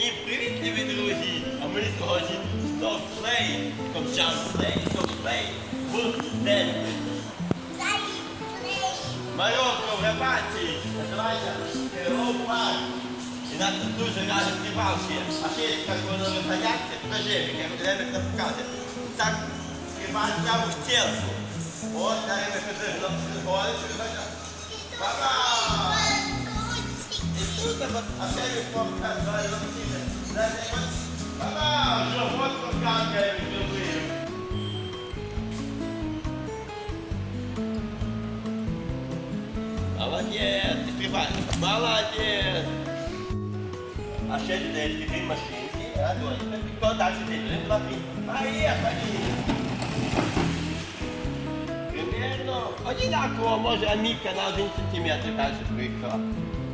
Всім привіт, любі друзі! А ми сьогодні софтлей, комчан слей, софтлей, в Денвері. Марокко в Репації, називається Європа. І нас тут дуже раді стрибавши. А ще як воно виходяться, покажи, як треба це показати. Так стрибають прямо в тілку. От, зараз ми а. Молодец. Молодец. А ще людей дві машинки. А. Примерно одинаково, може, Аміка на один сантиметр далі приїхала.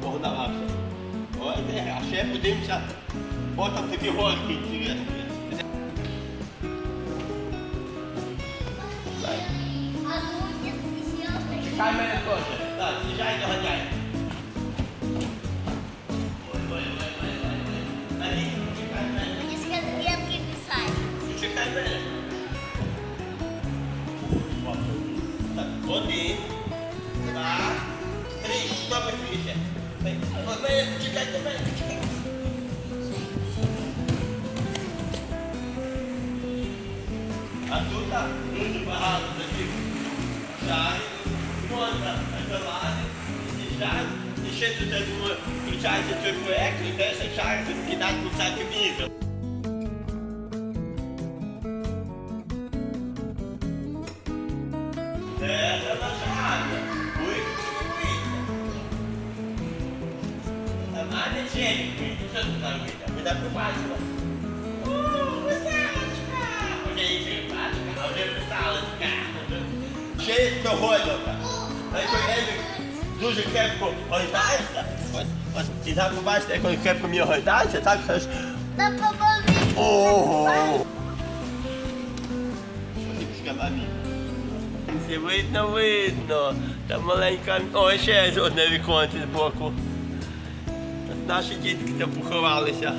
Погналася. Ой, де, а ще подивимося. О, там такі горки інтересні. Чекай мене теж. Так, з'їжджай, доганяй. Ой, ой, ой, ой, ой, ой. Чекай мене. Чекай мене. A tu tá muito barrado daqui. Já monta essa lade e já deixa tu ter uma, então tu já se tu é que dessa já que dá com saco mesmo. Та челік вийде. Що тут вийде? Ви так побачили? О, веселочка! Вже і черепашка, а вже веселочка. Ще є сьогодника. Знаєте, Елік дуже крепко гойдається. Ось, ось, і так побачите, як він крепко мені гойдається, так що ж... Ого! Подивіться, мамі. Це видно, видно. Там маленька. О, ще одне віконце з боку. Наші дітки там поховалися.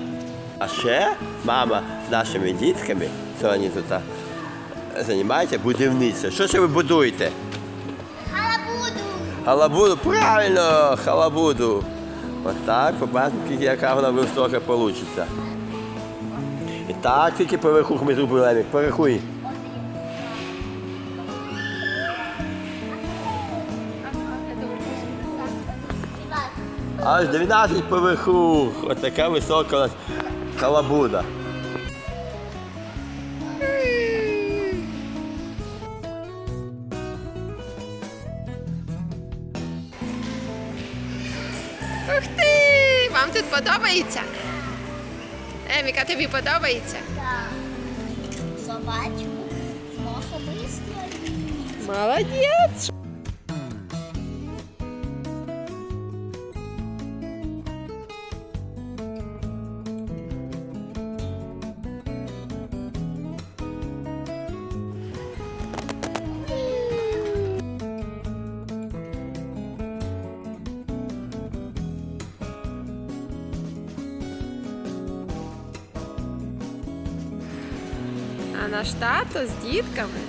А ще мама з нашими дітками сьогодні тут а, займається будівництвом. Що це ви будуєте? Халабуду, правильно, халабуду. Ось так, побачимо, яка вона висока вийде. І так, тільки поверху ми зробили, Емік, Аж 12 поверху. Ось така висока у нас халабуда. Ух ти! Вам тут подобається? Еміка, тобі подобається? Собачку змогу вистроїти. Молодець! А наш тато з дітками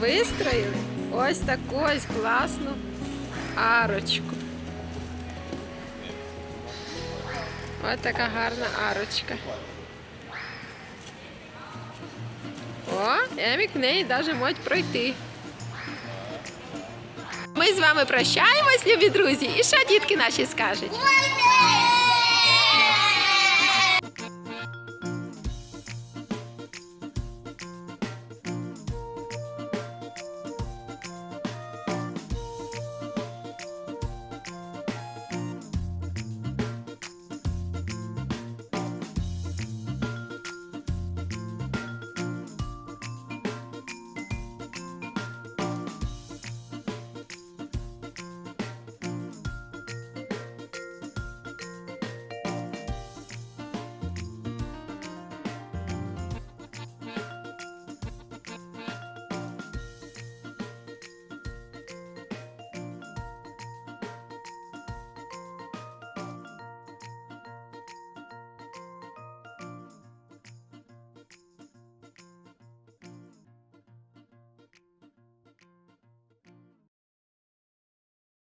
вистроїли ось таку ось класну арочку. Ось така гарна арочка. О, Емік в неї навіть може пройти. Ми з вами прощаємось, любі друзі. І що дітки наші скажуть?